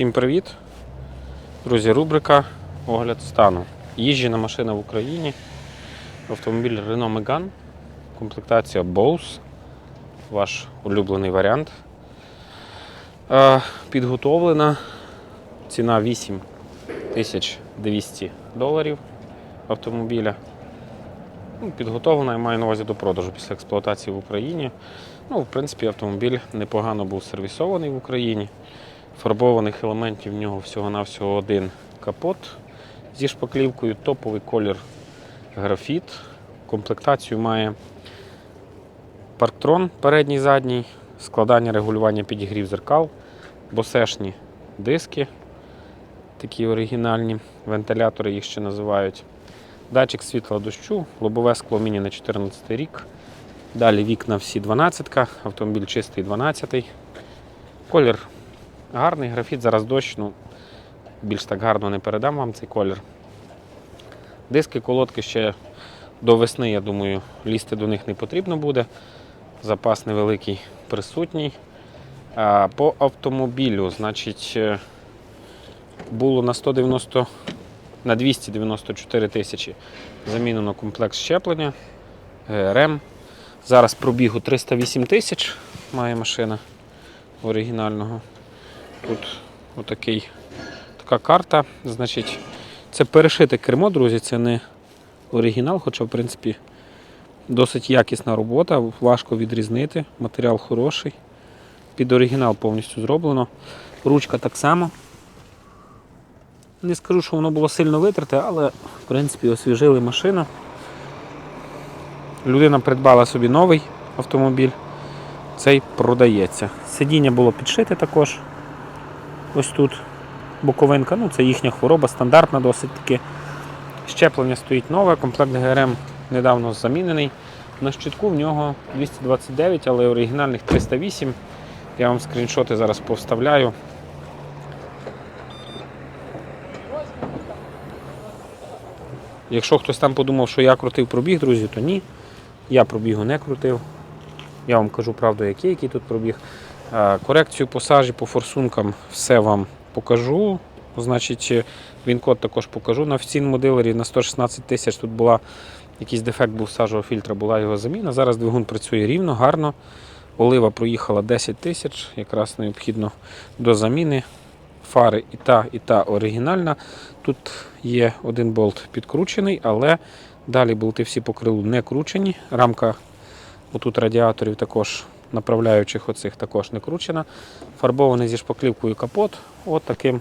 Всім привіт! Друзі, рубрика Огляд стану. Їжджена машина в Україні. Автомобіль Renault Megane. Комплектація Bose. Ваш улюблений варіант. Е, Підготовлена. Ціна 8200 доларів автомобіля. Ну, Підготовлена, я маю на увазі до продажу після експлуатації в Україні. Ну, в принципі, автомобіль непогано був сервісований в Україні. Фарбованих елементів в нього всього-навсього один капот зі шпаклівкою, топовий колір графіт. Комплектацію має парктрон передній задній, складання регулювання підігрів зеркал, босешні диски, такі оригінальні, вентилятори їх ще називають. Датчик світла дощу, лобове скло міні на 14 рік. Далі вікна всі 12, автомобіль чистий 12. Колір гарний, графіт, зараз дощ, ну більш так гарно не передам вам цей колір. Диски, колодки ще до весни, я думаю, лізти до них не потрібно буде. Запас невеликий присутній. А, По автомобілю, значить, е, було на 190 на 294 тисячі замінено комплекс щеплення, е, РЕМ. Зараз пробігу 308 тисяч має машина оригінального. Тут отакий, така карта. Значить, це перешите кермо, друзі, це не оригінал, хоча, в принципі, досить якісна робота, важко відрізнити. Матеріал хороший. Під оригінал повністю зроблено. Ручка так само. Не скажу, що воно було сильно витерте, але в принципі освіжили машину. Людина придбала собі новий автомобіль. Цей продається. Сидіння було підшите також. Ось тут боковинка, ну це їхня хвороба, стандартна досить таки. Щеплення стоїть нове, комплект ГРМ недавно замінений. На щитку в нього 229, але оригінальних 308. Я вам скріншоти зараз повставляю. Якщо хтось там подумав, що я крутив пробіг, друзі, то ні. Я пробігу не крутив. Я вам кажу правду, який, який тут пробіг. Е, Корекцію по сажі, по форсункам все вам покажу. Значить, він код також покажу. На офіційному дилері на 116 тисяч тут була якийсь дефект був сажового фільтра, була його заміна. Зараз двигун працює рівно, гарно. Олива проїхала 10 тисяч, якраз необхідно до заміни. Фари і та, і та оригінальна. Тут є один болт підкручений, але далі болти всі по крилу не кручені. Рамка отут радіаторів також направляючих оцих також не кручена. Фарбований зі шпаклівкою капот. От таким,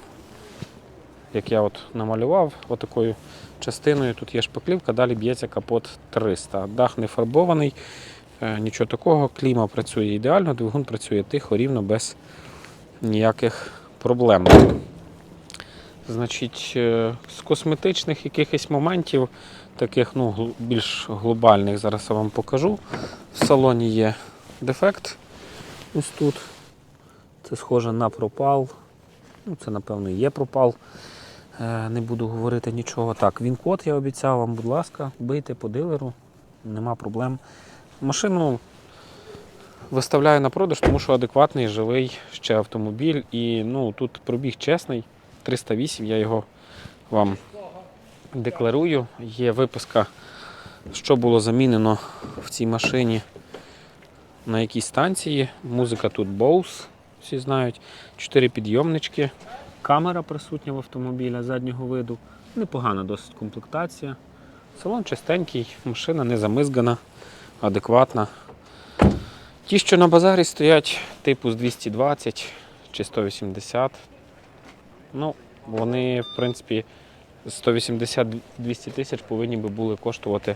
як я от намалював, отакою частиною. Тут є шпаклівка, далі б'ється капот 300. Дах не фарбований, е, нічого такого. Кліма працює ідеально, двигун працює тихо, рівно, без ніяких проблем. Значить, е, з косметичних якихось моментів, таких ну, більш глобальних, зараз я вам покажу. В салоні є дефект. Ось тут. Це схоже на пропал. Ну, це, напевно, і є пропал. Е, Не буду говорити нічого. Так, він код я обіцяв вам, будь ласка, бийте по дилеру, нема проблем. Машину виставляю на продаж, тому що адекватний, живий ще автомобіль. І ну, тут пробіг чесний. 308, я його вам декларую. Є виписка, що було замінено в цій машині на якій станції. Музика тут Bose, всі знають. Чотири підйомнички. Камера присутня в автомобіля заднього виду. Непогана досить комплектація. Салон чистенький, машина не замизгана, адекватна. Ті, що на базарі стоять, типу з 220 чи 180, ну, вони, в принципі, 180-200 тисяч повинні би були коштувати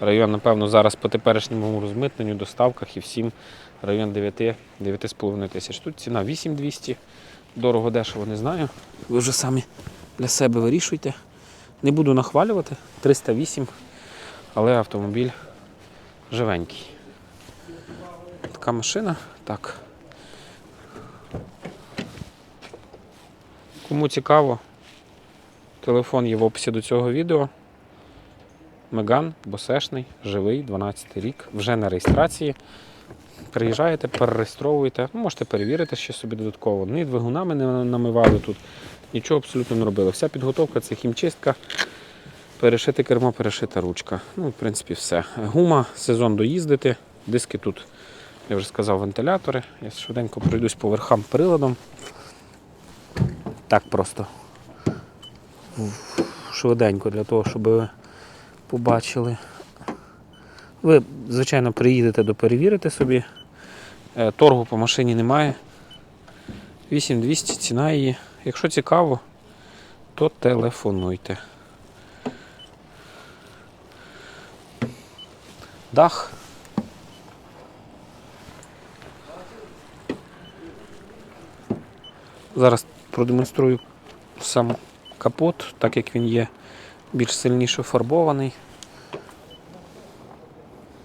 район, напевно, зараз по теперішньому розмитненню, доставках і всім район 9-9,5 тисяч. Тут ціна 8200. Дорого дешево не знаю. Ви вже самі для себе вирішуйте. Не буду нахвалювати. 308, але автомобіль живенький. Така машина. Так. Кому цікаво, телефон є в описі до цього відео. Меган, босешний, живий, 12 рік, вже на реєстрації. приїжджаєте, перереєстровуєте, ну, можете перевірити ще собі додатково. Ні двигунами не намивали тут, нічого абсолютно не робили. Вся підготовка це хімчистка, перешити кермо, перешита ручка. Ну, в принципі, все. Гума, сезон доїздити, диски тут, я вже сказав, вентилятори. Я швиденько пройдусь по верхам приладом. Так просто. Швиденько для того, щоб побачили. Ви, звичайно, приїдете до перевірити собі. Е, Торгу по машині немає. 8200 ціна її. Якщо цікаво, то телефонуйте. Дах. Зараз продемонструю сам капот, так як він є більш сильніше фарбований.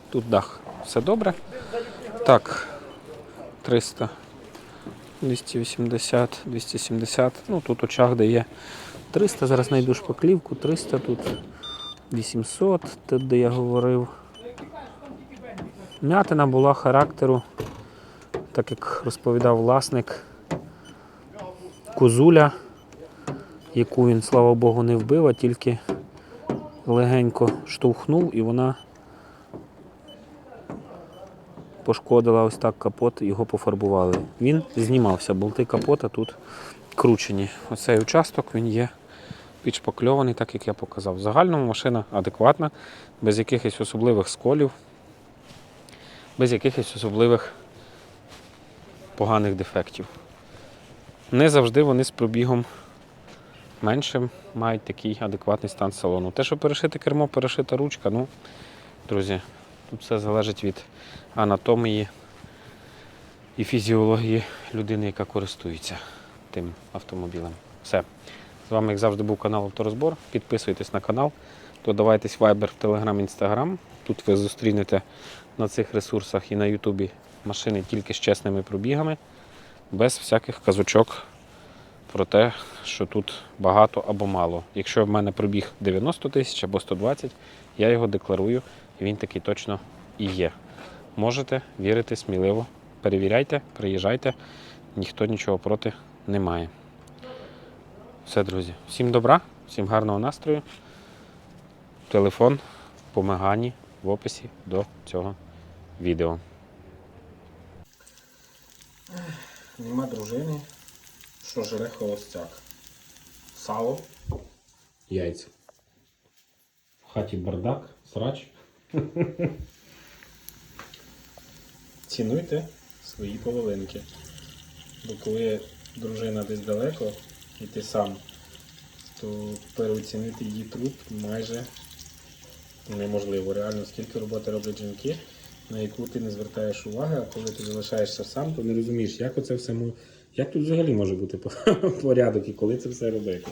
Тут дах. Все добре. Так, 300, 280, 270. Ну тут очаг де є 300, зараз знайду шпаклівку, 300 тут 800, тут де я говорив. М'ятина була характеру, так як розповідав власник, козуля, яку він, слава Богу, не вбив, а тільки легенько штовхнув і вона пошкодила ось так капот, його пофарбували. Він знімався, болти капота тут кручені. Оцей участок він є підшпакльований, так як я показав. В загальному машина адекватна, без якихось особливих сколів, без якихось особливих поганих дефектів. Не завжди вони з пробігом меншим мають такий адекватний стан салону. Те, що перешите кермо, перешита ручка, ну, друзі, тут все залежить від анатомії і фізіології людини, яка користується тим автомобілем. Все. З вами, як завжди, був канал Авторозбор. Підписуйтесь на канал, додавайтесь Viber, в Telegram, Instagram. Тут ви зустрінете на цих ресурсах і на Ютубі машини тільки з чесними пробігами, без всяких казочок про те, що тут багато або мало. Якщо в мене пробіг 90 тисяч або 120, я його декларую, і він такий точно і є. Можете вірити сміливо. Перевіряйте, приїжджайте, ніхто нічого проти не має. Все, друзі. Всім добра, всім гарного настрою. Телефон по Мегані в описі до цього відео. Нема дружини, що жере холостяк. Сало, яйця. В хаті бардак, срач. Цінуйте свої половинки. Бо коли дружина десь далеко і ти сам, то переоцінити її труд майже неможливо. Реально, скільки роботи роблять жінки, на яку ти не звертаєш уваги, а коли ти залишаєшся сам, то не розумієш, як оце все як тут взагалі може бути по- порядок і коли це все робити.